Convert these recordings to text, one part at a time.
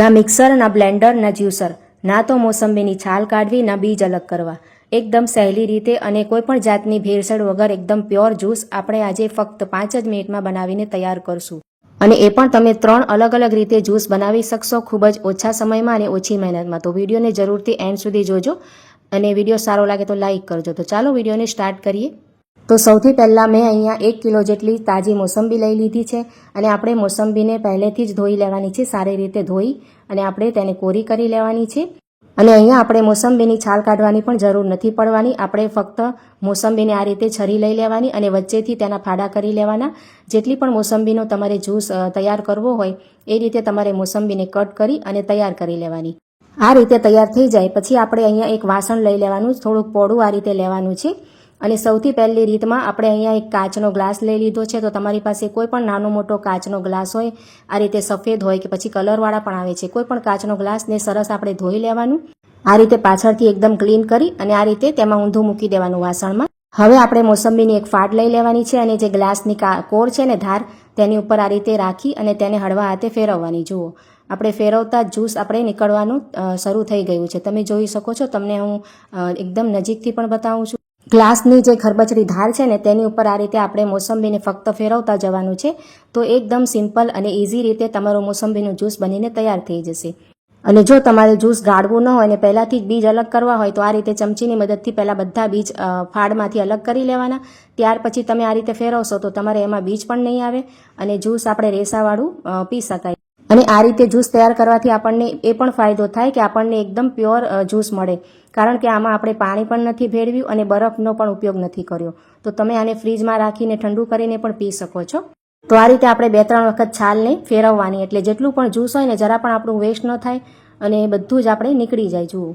ના મિક્સર, ના બ્લેન્ડર, ના જ્યુસર. ના તો મોસંબીની છાલ કાઢવી, ના બીજ અલગ કરવા. એકદમ સહેલી રીતે અને કોઈપણ જાતની ભેળસેળ વગર એકદમ પ્યોર જ્યુસ આપણે આજે ફક્ત પાંચ જ મિનિટમાં બનાવીને તૈયાર કરશું. અને એ પણ તમે ત્રણ અલગ અલગ રીતે જ્યુસ બનાવી શકશો ખૂબ જ ઓછા સમયમાં અને ઓછી મહેનતમાં. તો વિડીયોને જરૂરથી એન્ડ સુધી જોજો અને વીડિયો સારો લાગે તો લાઇક કરજો. તો ચાલો વિડીયોને સ્ટાર્ટ કરીએ. તો સૌથી પહેલાં મેં અહીંયા એક કિલો જેટલી તાજી મોસંબી લઈ લીધી છે અને આપણે મોસંબીને પહેલેથી જ ધોઈ લેવાની છે, સારી રીતે ધોઈ અને આપણે તેને કોરી કરી લેવાની છે. અને અહીંયા આપણે મોસંબીની છાલ કાઢવાની પણ જરૂર નથી પડવાની. આપણે ફક્ત મોસંબીને આ રીતે છરી લઈ લેવાની અને વચ્ચેથી તેના ફાડા કરી લેવાના. જેટલી પણ મોસંબીનો તમારે જ્યુસ તૈયાર કરવો હોય એ રીતે તમારે મોસંબીને કટ કરી અને તૈયાર કરી લેવાની. આ રીતે તૈયાર થઈ જાય. પછી આપણે અહીંયા એક વાસણ લઈ લેવાનું, થોડુંક પોળું આ રીતે લેવાનું છે. અને સૌથી પહેલી રીતમાં આપણે અહીંયા એક કાચનો ગ્લાસ લઈ લીધો છે. તો તમારી પાસે કોઈ પણ નાનો મોટો કાચનો ગ્લાસ હોય, આ રીતે સફેદ હોય કે પછી કલરવાળા પણ આવે છે. કોઈ પણ કાચનો ગ્લાસને સરસ આપણે ધોઈ લેવાનું. આ રીતે પાછળથી એકદમ ક્લીન કરી અને આ રીતે તેમાં ઊંધું મૂકી દેવાનું વાસણમાં. હવે આપણે મોસંબીની એક ફાટ લઈ લેવાની છે અને જે ગ્લાસની કોર છે ને ધાર, તેની ઉપર આ રીતે રાખી અને તેને હળવા હાથે ફેરવવાની. જુઓ, આપણે ફેરવતા જ્યુસ આપણે નીકળવાનું શરૂ થઈ ગયું છે. તમે જોઈ શકો છો, તમને હું એકદમ નજીકથી પણ બતાવું છું. ગ્લાસની જે ખરબચડી ધાર છે ને, તેની ઉપર આ રીતે આપણે મોસંબીને ફક્ત ફેરવતા જવાનું છે. તો એકદમ સિમ્પલ અને ઇઝી રીતે તમારું મોસંબીનું જ્યુસ બનીને તૈયાર થઈ જશે. અને જો તમારે જ્યુસ ગાળવું ન હોય અને પહેલાંથી જ બીજ અલગ કરવા હોય, તો આ રીતે ચમચીની મદદથી પહેલાં બધા બીજ ફાળમાંથી અલગ કરી લેવાના. ત્યાર પછી તમે આ રીતે ફેરવશો તો તમારે એમાં બીજ પણ નહીં આવે અને જ્યુસ આપણે રેસાવાળું પી શકાય. અને આ રીતે જ્યુસ તૈયાર કરવાથી આપણને એ પણ ફાયદો થાય કે આપણને એકદમ પ્યોર જ્યુસ મળે. કારણ કે આમાં આપણે પાણી પણ નથી ભેળવ્યું અને બરફનો પણ ઉપયોગ નથી કર્યો. તો તમે આને ફ્રીજમાં રાખીને ઠંડુ કરીને પણ પી શકો છો. તો આ રીતે આપણે બે ત્રણ વખત છાલને ફેરવવાની. એટલે જેટલું પણ જ્યુસ હોય ને જરા પણ આપણું વેસ્ટ ન થાય અને બધું જ આપણે નીકળી જાય. જુઓ.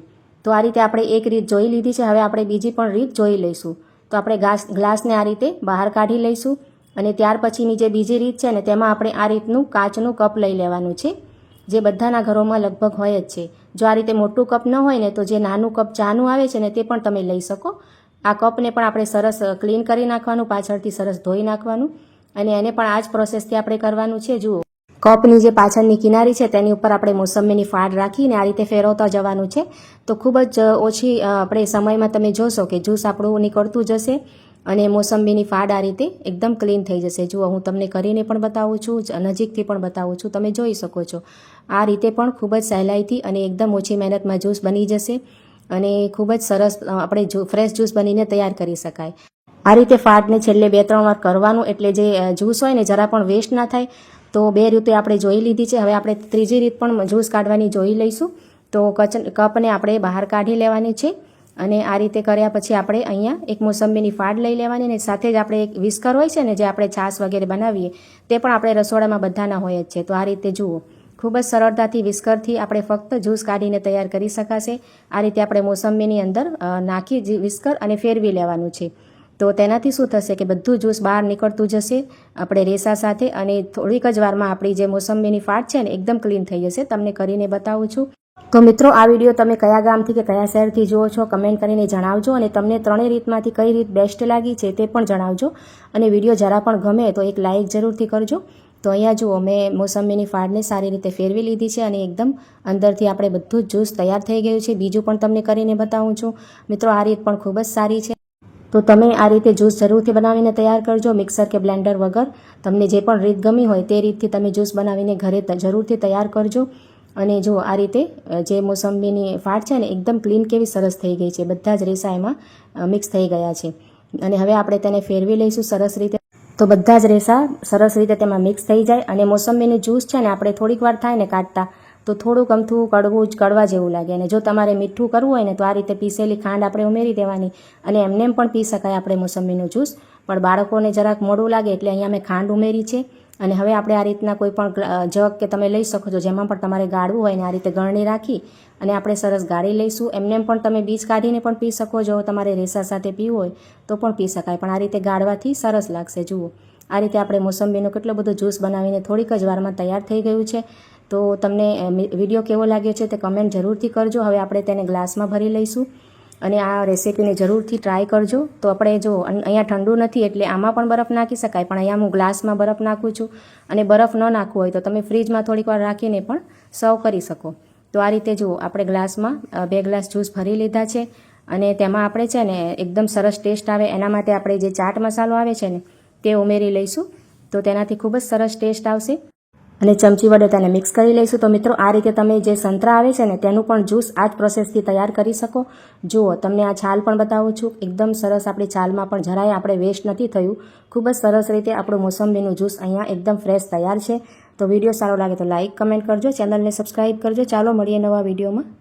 તો આ રીતે આપણે એક રીત જોઈ લીધી છે. હવે આપણે બીજી પણ રીત જોઈ લઈશું. તો આપણે ગ્લાસ ગ્લાસને આ રીતે બહાર કાઢી લઈશું અને ત્યાર પછીની જે બીજી રીત છે ને, તેમાં આપણે આ રીતનું કાચનું કપ લઈ લેવાનું છે, જે બધાના ઘરોમાં લગભગ હોય જ છે. જો આ રીતે મોટું કપ ન હોય ને તો જે નાનું કપ ચાનું આવે છે ને તે પણ તમે લઈ શકો. આ કપને પણ આપણે સરસ ક્લીન કરી નાખવાનું, પાછળથી સરસ ધોઈ નાખવાનું. અને એને પણ આ જ પ્રોસેસથી આપણે કરવાનું છે. જુઓ. કપની જે પાછળની કિનારી છે તેની ઉપર આપણે મોસંબીની ફાળ રાખીને આ રીતે ફેરવતા જવાનું છે. તો ખૂબ જ ઓછી આપણે સમયમાં તમે જોશો કે જ્યુસ આપણું નીકળતું જશે અને મોસંબીની ફાડ આ રીતે એકદમ ક્લીન થઈ જશે. જુઓ, હું તમને કરીને પણ બતાવું છું નજીકથી પણ બતાવું છું. તમે જોઈ શકો છો. આ રીતે પણ ખૂબ જ સહેલાઈથી અને એકદમ ઓછી મહેનતમાં જ્યુસ બની જશે અને ખૂબ જ સરસ આપણે ફ્રેશ જ્યુસ બનીને તૈયાર કરી શકાય. આ રીતે ફાટને છેલ્લે બે ત્રણ વાર કરવાનું એટલે જે જ્યુસ હોય ને જરા પણ વેસ્ટ ના થાય, તો બે રીતે આપણે જોઈ લીધી છે. હવે આપણે ત્રીજી રીત પણ જ્યુસ કાઢવાની જોઈ લઈશું. તો કચ કપને આપણે બહાર કાઢી લેવાની છે અને આ રીતે કર્યા પછી આપણે અહીંયા એક મોસંબીની ફાડ લઈ લેવાની અને સાથે જ આપણે એક વિસ્કર હોય છે ને જે આપણે છાશ વગેરે બનાવીએ, તે પણ આપણે રસોડામાં બધાના હોય જ છે. તો આ રીતે જુઓ. ખૂબ જ સરળતાથી વિસ્કરથી આપણે ફક્ત જ્યુસ કાઢીને તૈયાર કરી શકાશે. આ રીતે આપણે મોસંબીની અંદર નાખી વિસ્કર અને ફેરવી લેવાનું છે. તો તેનાથી શું થશે કે બધું જ્યુસ બહાર નીકળતું જશે, આપણે રેસા સાથે અને થોડીક જ વારમાં આપણી જે મોસંબીની ફાટ છે ને, એકદમ ક્લીન થઈ જશે. તમને કરીને બતાવું છું. તો મિત્રો, આ વીડિયો તમે કયા ગામથી કે કયા શહેરથી જુઓ છો, કમેન્ટ કરીને જણાવજો અને તમને ત્રણેય રીતમાંથી કઈ રીત બેસ્ટ લાગી છે તે પણ જણાવજો. અને વીડિયો જરા પણ ગમે તો એક લાઇક જરૂરથી કરજો. તો અહીંયા જુઓ મેં મોસંબીની ફાળને સારી રીતે ફેરવી લીધી છે અને એકદમ અંદરથી આપણે બધું જ્યુસ તૈયાર થઈ ગયું છે. બીજું પણ તમને કરીને બતાવું છું. મિત્રો, આ રીત પણ ખૂબ જ સારી છે. તો તમે આ રીતે જ્યુસ જરૂરથી બનાવીને તૈયાર કરજો મિક્સર કે બ્લેન્ડર વગર. તમને જે પણ રીત ગમી હોય તે રીતથી તમે જ્યુસ બનાવીને ઘરે જરૂરથી તૈયાર કરજો. અને જો આ રીતે જે મોસંબીની ફાટ છે ને એકદમ ક્લીન કેવી સરસ થઈ ગઈ છે. બધા જ રેસા એમાં મિક્સ થઈ ગયા છે. અને હવે આપણે તેને ફેરવી લઈશું સરસ રીતે. તો બધા જ રેસા સરસ રીતે તેમાં મિક્સ થઈ જાય અને મોસંબીનું જ્યુસ છે ને આપણે થોડીક વાર થાય ને કાઢતા, તો થોડુંક અમથું કડવું જ કડવા જેવું લાગે. અને જો તમારે મીઠું કરવું હોય ને, તો આ રીતે પીસેલી ખાંડ આપણે ઉમેરી દેવાની અને એમને એમ પણ પી શકાય આપણે મોસંબીનું જ્યુસ પણ બાળકોને જરાક મોડું લાગે એટલે અહીંયા મેં ખાંડ ઉમેરી છે. અને હવે આપણે આ રીતના કોઈ પણ જગ કે તમે લઈ શકો છો, જેમાં પણ તમારે ગાળવું હોય ને આ રીતે ગળણી રાખી અને આપણે સરસ ગાળી લઈશું. એમને પણ તમે બીજ કાઢીને પણ પી શકો જો તમારે રેસા સાથે પીવું હોય તો પણ પી શકાય. પણ આ રીતે ગાળવાથી સરસ લાગશે. જુઓ, આ રીતે આપણે મોસંબીનો કેટલો બધો જ્યુસ બનાવીને થોડીક જ વારમાં તૈયાર થઈ ગયું છે. તો તમને વીડિયો કેવો લાગ્યો છે તે કમેન્ટ જરૂરથી કરજો. હવે આપણે તેને ગ્લાસમાં ભરી લઈશું. અને આ રેસીપીને જરૂરથી ટ્રાય કરજો. તો આપણે જો અહીંયા ઠંડુ નથી એટલે આમાં પણ બરફ નાખી શકાય, પણ અહીંયા હું ગ્લાસમાં બરફ નાખું છું. અને બરફ ન નાખવું હોય તો તમે ફ્રીજમાં થોડીક વાર રાખીને પણ સર્વ કરી શકો. તો આ રીતે જુઓ, આપણે ગ્લાસમાં બે ગ્લાસ જ્યુસ ભરી લીધા છે. અને તેમાં આપણે છે ને એકદમ સરસ ટેસ્ટ આવે. એના માટે આપણે જે ચાટ મસાલો આવે છે ને, તે ઉમેરી લઈશું. તો તેનાથી ખૂબ જ સરસ ટેસ્ટ આવશે. અને ચમચી વડે તેને મિક્સ કરી લઈશું. તો મિત્રો, આ રીતે તમે જે સંતરા આવે છે ને, તેનું પણ જ્યુસ આ જ પ્રોસેસથી તૈયાર કરી શકો. જુઓ, તમને આ છાલ પણ બતાવું છું. એકદમ સરસ આપણી છાલમાં પણ જરાય આપણે વેસ્ટ નથી થયું. ખૂબ જ સરસ રીતે આપણું મોસંબીનું જ્યુસ અહીંયા એકદમ ફ્રેશ તૈયાર છે. તો વીડિયો સારો લાગે તો લાઇક કમેન્ટ કરજો. ચેનલને સબસ્ક્રાઇબ કરજો. ચાલો, મળીએ નવા વિડીયોમાં.